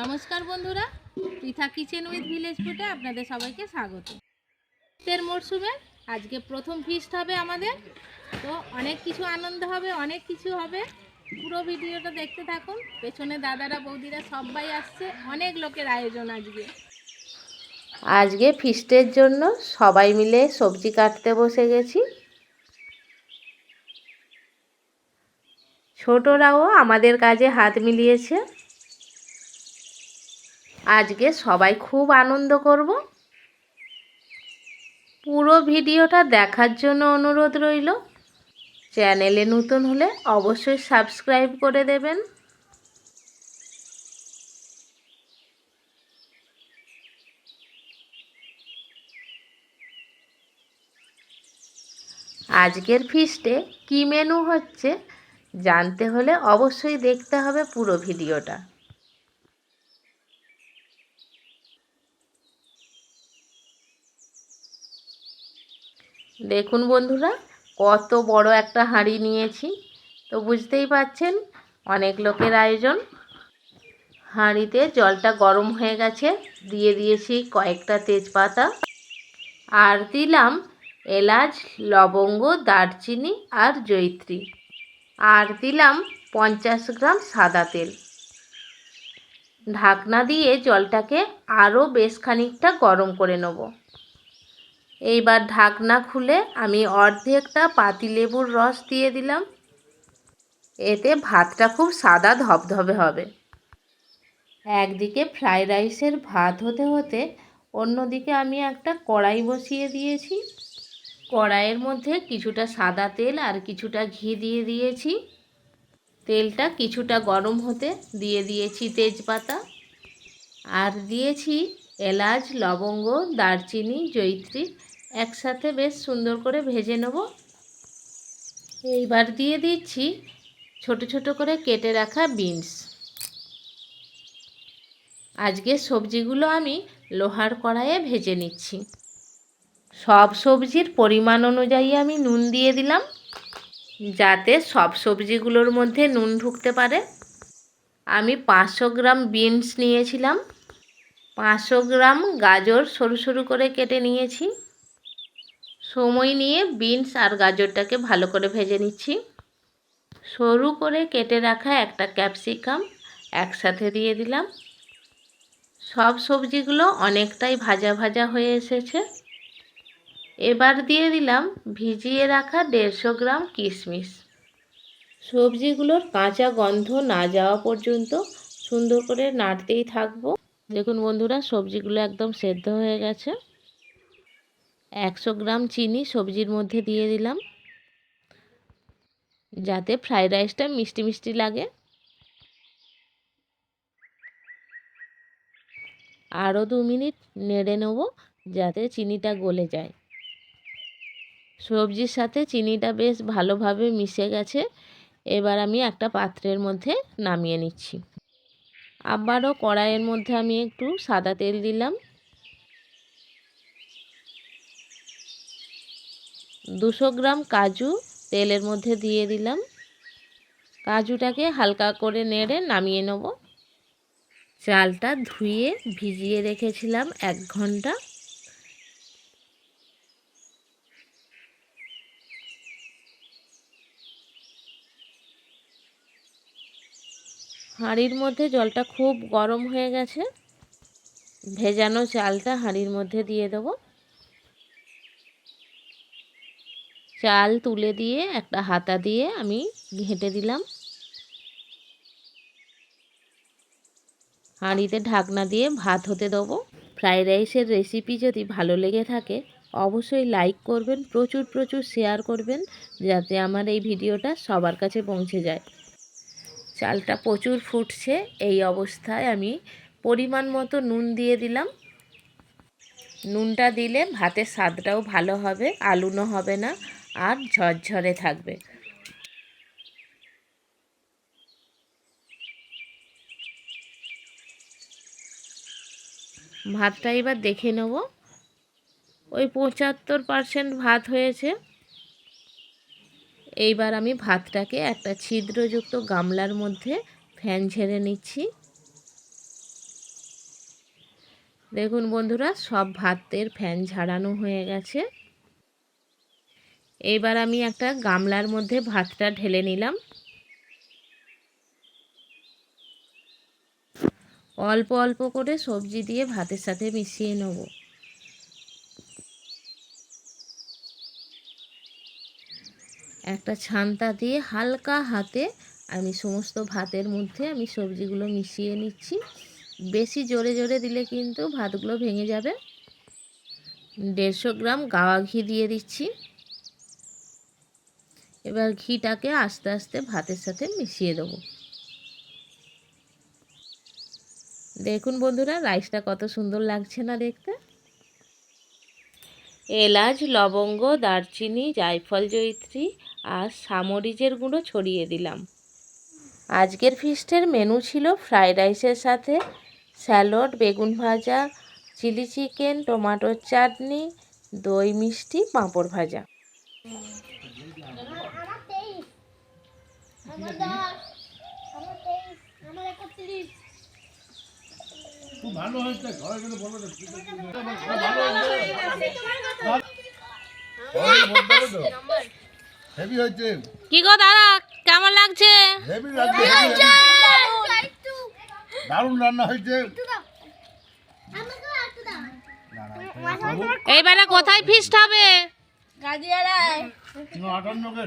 নমস্কার বন্ধুরা, Pritha kitchen with village ফুটে আপনাদের সবাইকে স্বাগত। শীতের মরশুমে আজকে প্রথম ফিস্ট হবে আমাদের, তো অনেক কিছু আনন্দ হবে, অনেক কিছু হবে। পুরো ভিডিওটা দেখতে থাকুন, পেছনে দাদারা, বৌদিরা সবাই আসছে, অনেক লোকের আয়োজন আজকে। আজকে ফিস্টের জন্য সবাই মিলে সবজি কাটতে বসে গেছি। ছোটরাও আমাদের কাজে হাত মিলিয়েছে। আজকে সবাই খুব আনন্দ করব। পুরো ভিডিওটা দেখার জন্য অনুরোধ রইল। চ্যানেলে নতুন হলে অবশ্যই সাবস্ক্রাইব করে দেবেন। আজকের ফিস্টে কী মেনু হচ্ছে জানতে হলে অবশ্যই দেখতে হবে পুরো ভিডিওটা। দেখুন বন্ধুরা, কত বড় একটা হাঁড়ি নিয়েছি। তো বুঝতেই পাচ্ছেন, অনেক লোকের আয়োজন। হাঁড়িতে জলটা গরম হয়ে গেছে, দিয়ে দিয়েছি কয়েকটা তেজপাতা। আর দিলাম এলাচ, লবঙ্গ, দারচিনি আর জৈত্রী আর দিলাম পঞ্চাশ গ্রাম সাদা তেল। ঢাকনা দিয়ে জলটাকে আরও বেশ খানিকটা গরম করে নেব। এইবার ঢাকনা খুলে আমি অর্ধেকটা পাতিলেবুর রস দিয়ে দিলাম। এতে ভাতটা খুব সাদা ধবধবে হবে। একদিকে ফ্রাইড রাইসের ভাত হতে হতে অন্যদিকে আমি একটা কড়াই বসিয়ে দিয়েছি। কড়াইয়ের মধ্যে কিছুটা সাদা তেল আর কিছুটা ঘি দিয়ে দিয়েছি। তেলটা কিছুটা গরম হতে দিয়ে দিয়েছি তেজপাতা। আর দিয়েছি এলাচ, লবঙ্গ, দারচিনি জৈত্রী একসাথে বেশ সুন্দর করে ভেজে নেব। এইবার দিয়ে দিচ্ছি ছোট ছোট করে কেটে রাখা বিনস। আজকে সবজিগুলো আমি লোহার কড়াইয়ে ভেজে নিচ্ছি। সব সবজির পরিমাণ অনুযায়ী আমি নুন দিয়ে দিলাম, যাতে সব সবজিগুলোর মধ্যে নুন ঢুকতে পারে। আমি পাঁচশো গ্রাম বিনস নিয়েছিলাম, পাঁচশো গ্রাম গাজর সরু সরু করে কেটে নিয়েছি। সময় নিয়ে বিনস আর গাজরটাকে ভালো করে ভেজে নিচ্ছি। সরু করে কেটে রাখা একটা ক্যাপসিকাম একসাথে দিয়ে দিলাম। সব সবজিগুলো অনেকটাই ভাজা ভাজা হয়ে এসেছে। এবার দিয়ে দিলাম ভিজিয়ে রাখা দেড়শো গ্রাম কিশমিশ। সবজিগুলোর কাঁচা গন্ধ না যাওয়া পর্যন্ত সুন্দর করে নাড়তেই থাকব। দেখুন বন্ধুরা, সবজিগুলো একদম সেদ্ধ হয়ে গেছে। একশো গ্রাম চিনি সবজির মধ্যে দিয়ে দিলাম। যাতে ফ্রাইড রাইসটা মিষ্টি মিষ্টি লাগে। আরও দু মিনিট নেড়ে নেব যাতে চিনিটা গলে যায়। সবজির সাথে চিনিটা বেশ ভালোভাবে মিশে গেছে। এবার আমি একটা পাত্রের মধ্যে নামিয়ে নিচ্ছি। আবারও কড়াইয়ের মধ্যে আমি একটু সাদা তেল দিলাম। দুশো গ্রাম কাজু তেলের মধ্যে দিয়ে দিলাম। কাজুটাকে হালকা করে নেড়ে নামিয়ে নেব। চালটা ধুয়ে ভিজিয়ে রেখেছিলাম এক ঘণ্টা। হাঁড়ির মধ্যে জলটা খুব গরম হয়ে গেছে। ভেজানো চালটা হাঁড়ির মধ্যে দিয়ে দেব। চাল তুলে দিয়ে, একটা হাতা দিয়ে আমি ঘেঁটে দিলাম। হাঁড়িতে ঢাকনা দিয়ে ভাত হতে দেবো। ফ্রাইড রাইসের রেসিপি যদি ভালো লেগে থাকে, অবশ্যই লাইক করবেন, প্রচুর প্রচুর শেয়ার করবেন, যাতে আমার এই ভিডিওটা সবার কাছে পৌঁছে যায়। চালটা প্রচুর ফুটছে, এই অবস্থায় আমি পরিমাণ মতো নুন দিয়ে দিলাম। নুনটা দিলে ভাতের স্বাদটাও ভালো হবে, আলুনো হবে না। আর ঝরঝরে থাকবে। ভাতটা এবার দেখে নেব। ওই পঁচাত্তর পারসেন্ট ভাত হয়েছে। এইবার আমি ভাতটাকে একটা ছিদ্রযুক্ত গামলার মধ্যে ফ্যান ঝেড়ে নিচ্ছি। দেখুন বন্ধুরা, সব ভাতের ফ্যান ঝাড়ানো হয়ে গেছে। এবার আমি একটা গামলার মধ্যে ভাতটা ঢেলে নিলাম। অল্প অল্প করে সবজি দিয়ে ভাতের সাথে মিশিয়ে নেব। একটা ছান্তা দিয়ে হালকা হাতে আমি সমস্ত ভাতের মধ্যে আমি সবজিগুলো মিশিয়ে নিচ্ছি। বেশি জোরে জোরে দিলে কিন্তু ভাতগুলো ভেঙে যাবে। দেড়শো গ্রাম গাওয়া ঘি দিয়ে দিচ্ছি। এবার ঘিটাকে আস্তে আস্তে ভাতের সাথে মিশিয়ে দেবো। দেখুন বন্ধুরা, রাইসটা কত সুন্দর লাগছে না দেখতে? এলাচ, লবঙ্গ, দারচিনি, জায়ফল জয়িত্রী আর সামরিচের গুঁড়ো ছড়িয়ে দিলাম। আজকের ফিস্টের মেনু ছিল ফ্রাইড রাইসের সাথে স্যালাড, বেগুন ভাজা, চিলি চিকেন, টমেটোর চাটনি, দই মিষ্টি, পাঁপড় ভাজা। খুব ভালো হয়েছে ঘরে গেলে। হেভি হয়েছে কি গো দাদা কেমন লাগছে হেভি লাগছে। দারুণ রান্না হয়েছে। এইবারে কোথায় ফিস্ট হবে ગાજી આડાય નો આટન નો કે